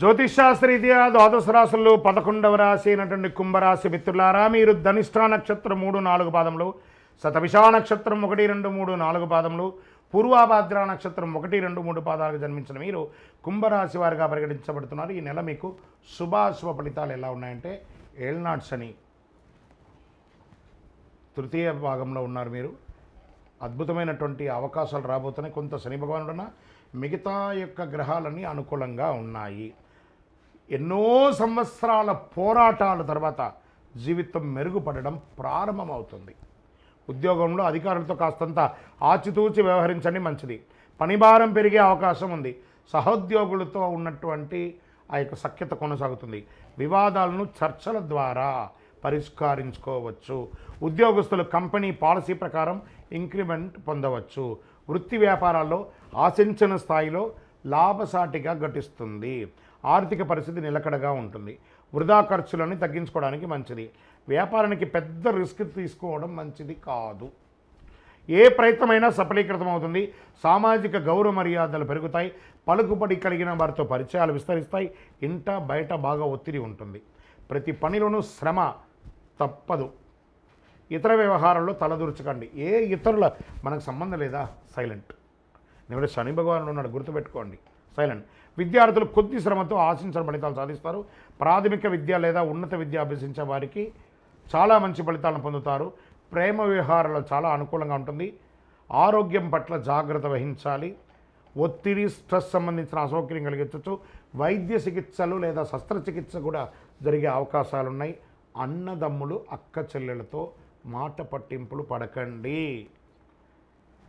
జ్యోతిషాస్త్రీత్యా ద్వాదశ రాశుల్లో పదకొండవ రాశి అయినటువంటి కుంభరాశి మిత్రులారా మీరు ధనిష్ఠా నక్షత్రం మూడు నాలుగు పాదములు శతభిషా నక్షత్రం ఒకటి రెండు మూడు నాలుగు పాదములు పూర్వాభాద్ర నక్షత్రం ఒకటి రెండు మూడు పాదాలకు జన్మించిన మీరు కుంభరాశి వారిగా పరిగణించబడుతున్నారు. ఈ నెల మీకు శుభాశుభ ఫలితాలు ఎలా ఉన్నాయంటే ఏಳ್నాడు శని తృతీయ భాగంలో ఉన్నారు మీరు. అద్భుతమైనటువంటి అవకాశాలు రాబోతున్నాయి. కొంత శని భగవానుడున మిగతా యొక్క గ్రహాలన్నీ అనుకూలంగా ఉన్నాయి. ఎన్నో సంవత్సరాల పోరాటాల తర్వాత జీవితం మెరుగుపడడం ప్రారంభమవుతుంది. ఉద్యోగంలో అధికారులతో కాస్తంత ఆచితూచి వ్యవహరించండి మంచిది. పనిభారం పెరిగే అవకాశం ఉంది. సహోద్యోగులతో ఉన్నటువంటి ఆ యొక్క సఖ్యత కొనసాగుతుంది. వివాదాలను చర్చల ద్వారా పరిష్కరించుకోవచ్చు. ఉద్యోగస్తులు కంపెనీ పాలసీ ప్రకారం ఇంక్రిమెంట్ పొందవచ్చు. వృత్తి వ్యాపారాల్లో ఆశించిన స్థాయిలో లాభసాటిగా ఘటిస్తుంది ఆర్థిక పరిస్థితి నిలకడగా ఉంటుంది. వృధా ఖర్చులను తగ్గించుకోవడానికి మంచిది. వ్యాపారానికి పెద్ద రిస్క్ తీసుకోవడం మంచిది కాదు. ఏ ప్రయత్నమైనా సఫలీకృతం అవుతుంది. సామాజిక గౌరవ మర్యాదలు పెరుగుతాయి. పలుకుబడి కలిగిన వారితో పరిచయాలు విస్తరిస్తాయి. ఇంట బయట బాగా ఒత్తిడి ఉంటుంది. ప్రతి పనిలోనూ శ్రమ తప్పదు. ఇతర వ్యవహారాల్లో తలదూర్చకండి. ఏ ఇతరుల మనకు సంబంధం లేదా? సైలెంట్. నేను శని భగవానుడు ఉన్నాడు. గుర్తుపెట్టుకోండి. సైలెంట్. విద్యార్థులు కొద్ది శ్రమతో ఆశించిన ఫలితాలు సాధిస్తారు. ప్రాథమిక విద్య లేదా ఉన్నత విద్య అభ్యసించే వారికి చాలా మంచి ఫలితాలను పొందుతారు. ప్రేమ వ్యవహారాలు చాలా అనుకూలంగా ఉంటుంది. ఆరోగ్యం పట్ల జాగ్రత్త వహించాలి. ఒత్తిడి స్ట్రెస్ సంబంధించిన అసౌకర్యం కలిగించవచ్చు వైద్య చికిత్సలు లేదా శస్త్రచికిత్స కూడా జరిగే అవకాశాలు ఉన్నాయి అన్నదమ్ములు అక్క చెల్లెలతో మాట పట్టింపులు పడకండి.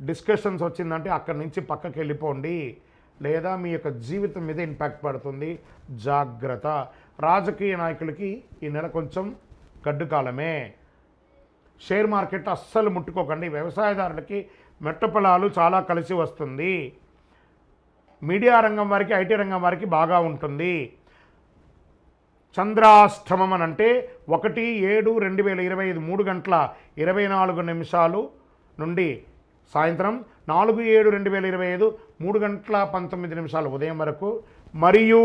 డిస్కషన్స్ వచ్చిందంటే అక్కడి నుంచి పక్కకి వెళ్ళిపోండి లేదా మీ యొక్క జీవితం మీద ఇంపాక్ట్ పడుతుంది. జాగ్రత్త. రాజకీయ నాయకులకి ఈ నెల కొంచెం గడ్డుకాలమే షేర్ మార్కెట్ అస్సలు ముట్టుకోకండి. వ్యవసాయదారులకి మెట్టపొలాలు చాలా కలిసి వస్తుంది. మీడియా రంగం వారికి ఐటీ రంగం వారికి బాగా ఉంటుంది. చంద్రాష్టమం అని అంటే ఒకటి ఏడు రెండు వేల ఇరవై ఐదు మూడు గంటల ఇరవై నాలుగు నిమిషాలు నుండి సాయంత్రం నాలుగు ఏడు రెండు వేల ఇరవై ఐదు మూడు గంటల పంతొమ్మిది నిమిషాలు ఉదయం వరకు. మరియు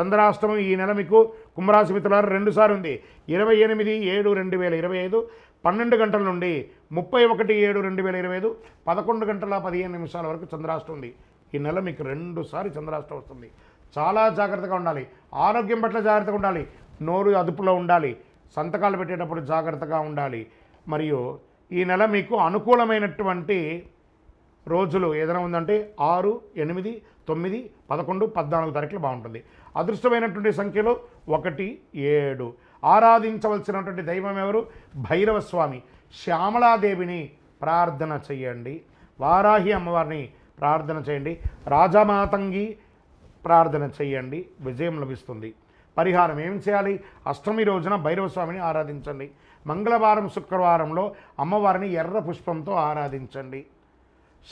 చంద్రాష్టమం ఈ నెల మీకు కుంభరాశి మిత్రులారు రెండుసార్లు ఉంది. ఇరవై ఎనిమిది ఏడు రెండు వేల ఇరవై ఐదు పన్నెండు గంటల నుండి ముప్పై ఒకటి ఏడు రెండు వేల ఇరవై ఐదు పదకొండు గంటల పదిహేను నిమిషాల వరకు చంద్రాష్టం ఉంది. ఈ నెల మీకు రెండుసారి చంద్రాష్టం వస్తుంది. చాలా జాగ్రత్తగా ఉండాలి. ఆరోగ్యం పట్ల జాగ్రత్తగా ఉండాలి. నోరు అదుపులో ఉండాలి. సంతకాలు పెట్టేటప్పుడు జాగ్రత్తగా ఉండాలి. మరియు ఈ నెల మీకు అనుకూలమైనటువంటి రోజులు ఏదైనా ఉందంటే ఆరు ఎనిమిది తొమ్మిది పదకొండు పద్నాలుగు తారీఖులు బాగుంటుంది. అదృష్టమైనటువంటి సంఖ్యలో ఒకటి ఏడు. ఆరాధించవలసినటువంటి దైవం ఎవరు? భైరవ స్వామి శ్యామలాదేవిని ప్రార్థన చేయండి. వారాహి అమ్మవారిని ప్రార్థన చేయండి. రాజమాతంగి ప్రార్థన చేయండి. విజయం లభిస్తుంది. పరిహారం ఏం చేయాలి? అష్టమి రోజున భైరవ స్వామిని ఆరాధించండి. మంగళవారం శుక్రవారంలో అమ్మవారిని ఎర్ర పుష్పంతో ఆరాధించండి.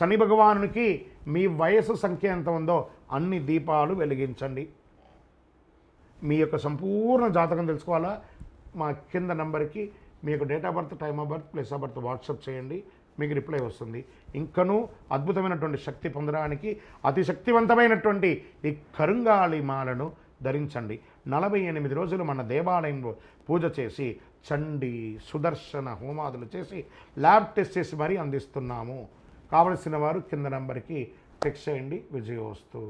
శని భగవానునికి మీ వయసు సంఖ్య ఎంత ఉందో అన్ని దీపాలు వెలిగించండి. మీ యొక్క సంపూర్ణ జాతకం తెలుసుకోవాలా? మా కింద నెంబర్కి మీ యొక్క date of birth time of birth place of birth WhatsApp చేయండి. మీకు రిప్లై వస్తుంది. ఇంకనూ అద్భుతమైనటువంటి శక్తి పొందడానికి అతి శక్తివంతమైనటువంటి ఈ కరుంగాళి మాలను ధరించండి. నలభై ఎనిమిది రోజులు మన దేవాలయంలో పూజ చేసి చండి సుదర్శన హోమాదులు చేసి ల్యాబ్ టెస్ట్ చేసి మరీ అందిస్తున్నాము. కావలసిన వారు కింద నంబర్కి టెక్స్ట్ చేయండి. విజయవస్తు.